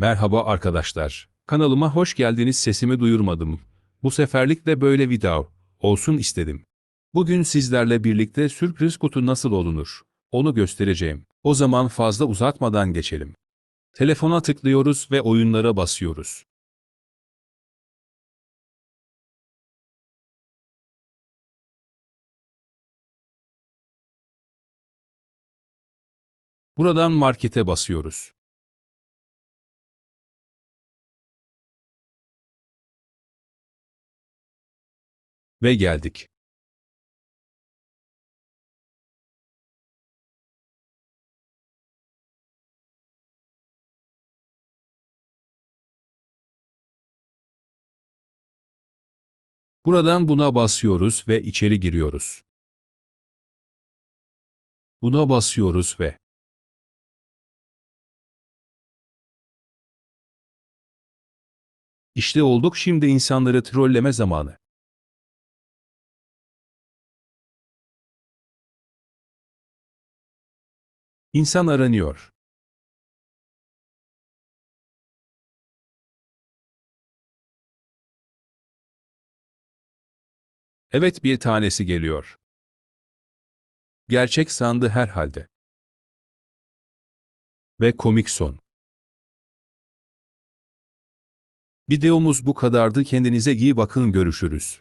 Merhaba arkadaşlar. Kanalıma hoş geldiniz sesimi duyurmadım. Bu seferlik de böyle video olsun istedim. Bugün sizlerle birlikte sürpriz kutu nasıl olunur? Onu göstereceğim. O zaman fazla uzatmadan geçelim. Telefona tıklıyoruz ve oyunlara basıyoruz. Buradan markete basıyoruz. Ve geldik. Buradan buna basıyoruz ve içeri giriyoruz. Buna basıyoruz ve İşte olduk şimdi insanları trolleme zamanı. İnsan aranıyor. Evet bir tanesi geliyor. Gerçek sandı herhalde. Ve komik son. Videomuz bu kadardı kendinize iyi bakın görüşürüz.